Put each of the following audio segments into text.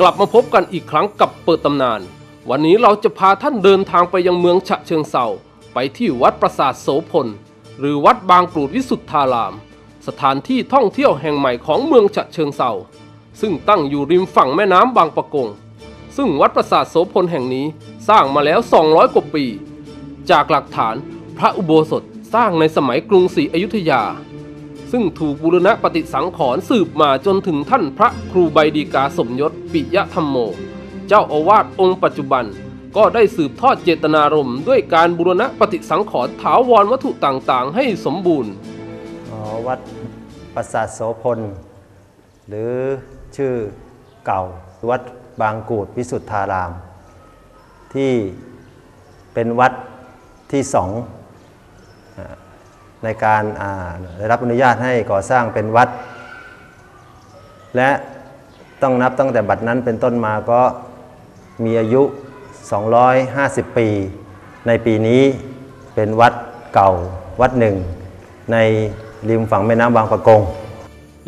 กลับมาพบกันอีกครั้งกับเปิดตำนาน วันนี้เราจะพาท่านเดินทางไปยังเมืองฉะเชิงเซาไปที่วัดปราสาทโสพล หรือวัดบางกรูดวิสุทธาราม สถานที่ท่องเที่ยวแห่งใหม่ของเมืองฉะเชิงเซาซึ่งตั้งอยู่ริมฝั่งแม่น้ำบางปะกง ซึ่งวัดปราสาทโสพลแห่งนี้สร้างมาแล้ว 200 กว่าปี จากหลักฐานพระอุโบสถสร้างในสมัยกรุงศรีอยุธยา ซึ่งถูกบูรณะปฏิสังขรณ์สืบมาจนถึงท่านพระครูใบดีกาสมยศปิยธรรมโม เจ้าอาวาสองค์ปัจจุบัน ก็ได้สืบทอดเจตนารมณ์ด้วยการบูรณะปฏิสังขรณ์ถาวรวัตถุต่างๆ ให้สมบูรณ์วัดปราสาทโสพล หรือชื่อเก่าวัดบางกูดวิสุทธาราม ที่เป็นวัดที่สอง ในการได้รับอนุญาตให้ก่อสร้างเป็นวัด และต้องนับตั้งแต่บัดนั้นเป็นต้นมาก็มีอายุ 250 ปี ในปีนี้เป็นวัดเก่าวัดหนึ่ง ในริมฝั่งแม่น้ำบางปะกง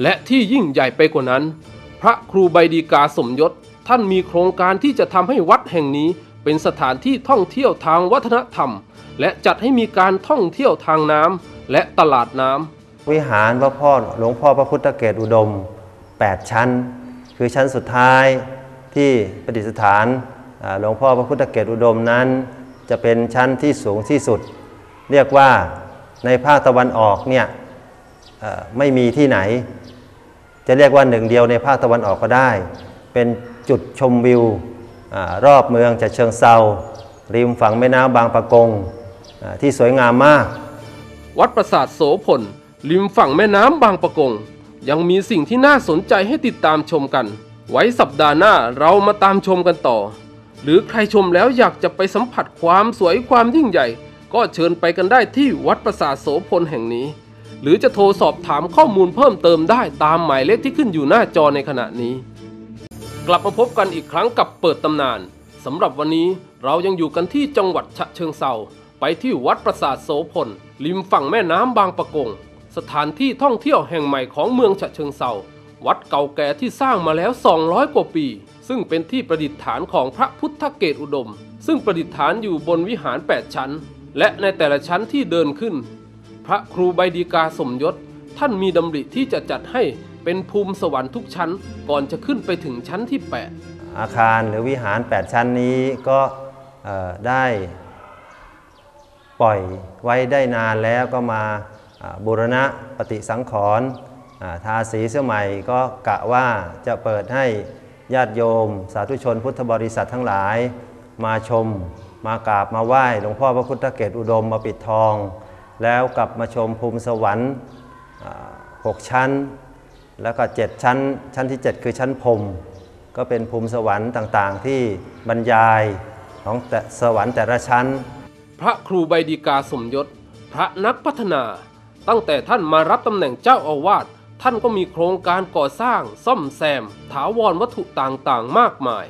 และที่ยิ่งใหญ่ไปกว่านั้น พระครูใบดีกาสมยศท่านมีโครงการที่จะทำให้วัดแห่งนี้เป็นสถานที่ท่องเที่ยวทางวัฒนธรรม และจัดให้มีการท่องเที่ยวทางน้ำและตลาดน้ำวิหารพระพ่อหลวงพ่อพระพุทธเกศอุดม 8 ชั้น คือชั้นสุดท้ายที่ประดิษฐานหลวงพ่อพระพุทธเกศอุดมนั้น จะเป็นชั้นที่สูงที่สุด เรียกว่าในภาคตะวันออกเนี่ยไม่มีที่ไหน จะเรียกว่าหนึ่งเดียวในภาคตะวันออกก็ได้ เป็นจุดชมวิวอรอบเมืองจะเชิงเซาริมฝั่งแม่น้ำบางปะกง ที่สวยงามมาก วัดปราสาทโสพลริมฝั่งแม่น้ำบางปะกง ยังมีสิ่งที่น่าสนใจให้ติดตามชมกัน ไว้สัปดาห์หน้าเรามาตามชมกันต่อ หรือใครชมแล้วอยากจะไปสัมผัสความสวยความยิ่งใหญ่ ก็เชิญไปกันได้ที่วัดปราสาทโสพลแห่งนี้ หรือจะโทรสอบถามข้อมูลเพิ่มเติมได้ตามหมายเลขที่ขึ้นอยู่หน้าจอในขณะนี้ กลับมาพบกันอีกครั้งกับเปิดตำนานสำหรับวันนี้เรายังอยู่กันที่จังหวัดฉะเชิงเซา ไปที่วัดปราสาทโสพลริมฝั่งแม่น้ำบางปะกง สถานที่ท่องเที่ยวแห่งใหม่ของเมืองฉะเชิงเซาวัดเก่าแก่ที่สร้างมาแล้ว 200 กว่าปี ซึ่งเป็นที่ประดิษฐานของพระพุทธเกศอุดม ซึ่งประดิษฐานอยู่บนวิหาร 8 ชั้น และในแต่ละชั้นที่เดินขึ้น พระครูใบดีกาสมยศ ท่านมีดำริที่จะจัดให้เป็นภูมิสวรรค์ทุกชั้น ก่อนจะขึ้นไปถึงชั้นที่ 8 อาคารหรือวิหาร 8 ชั้นนี้ก็ได้ ปล่อยไว้ได้นานแล้วก็มาบูรณะปฏิสังขรณ์ทาสีเสื้อใหม่ก็กะว่าจะเปิดให้ญาติโยม สาธุชนพุทธบริษัททั้งหลาย มาชมมากราบมาไหว้หลวงพ่อพระพุทธเกศอุดมมาปิดทอง แล้วกลับมาชมภูมิสวรรค์อ่าหกชั้น แล้วก็ 7 ชั้น ชั้นที่ 7 คือชั้นพรมก็เป็นภูมิสวรรค์ต่างๆ ที่บรรยายของแต่สวรรค์แต่ละชั้น พระครูใบดีกาสมยศ พระนักพัฒนา ตั้งแต่ท่านมารับตำแหน่งเจ้าอาวาสท่านก็มีโครงการก่อสร้าง ซ่อมแซม ถาวรวัตถุต่างๆ มากมาย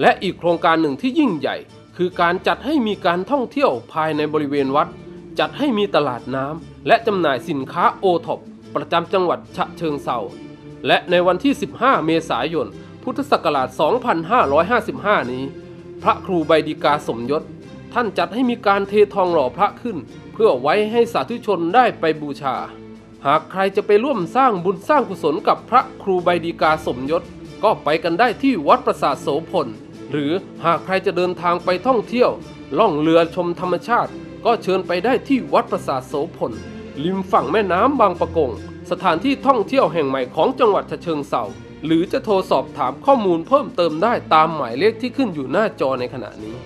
และอีกโครงการหนึ่งที่ยิ่งใหญ่ คือการจัดให้มีการท่องเที่ยวภายในบริเวณวัด จัดให้มีตลาดน้ำและจำหน่ายสินค้าโอท็อปประจำจังหวัดฉะเชิงเซาและในวันที่ 15 เมษายน พุทธศักราช 2555 นี้ พระครูใบดีกาสมยศ ท่านจัดให้มีการเททองหล่อพระขึ้น เพื่อไว้ให้สาธุชนได้ไปบูชา หากใครจะไปร่วมสร้างบุญสร้างกุศลกับพระครูใบดีกาสมยศ ก็ไปกันได้ที่วัดปราสาทโสพล หรือหากใครจะเดินทางไปท่องเที่ยว ล่องเรือชมธรรมชาติ ก็เชิญไปได้ที่วัดปราสาทโสพลริมฝั่งแม่น้ำบางปะกง สถานที่ท่องเที่ยวแห่งใหม่ของจังหวัดฉะเชิงเซาหรือจะโทรสอบถามข้อมูลเพิ่มเติมได้ตามหมายเลขที่ขึ้นอยู่หน้าจอในขณะนี้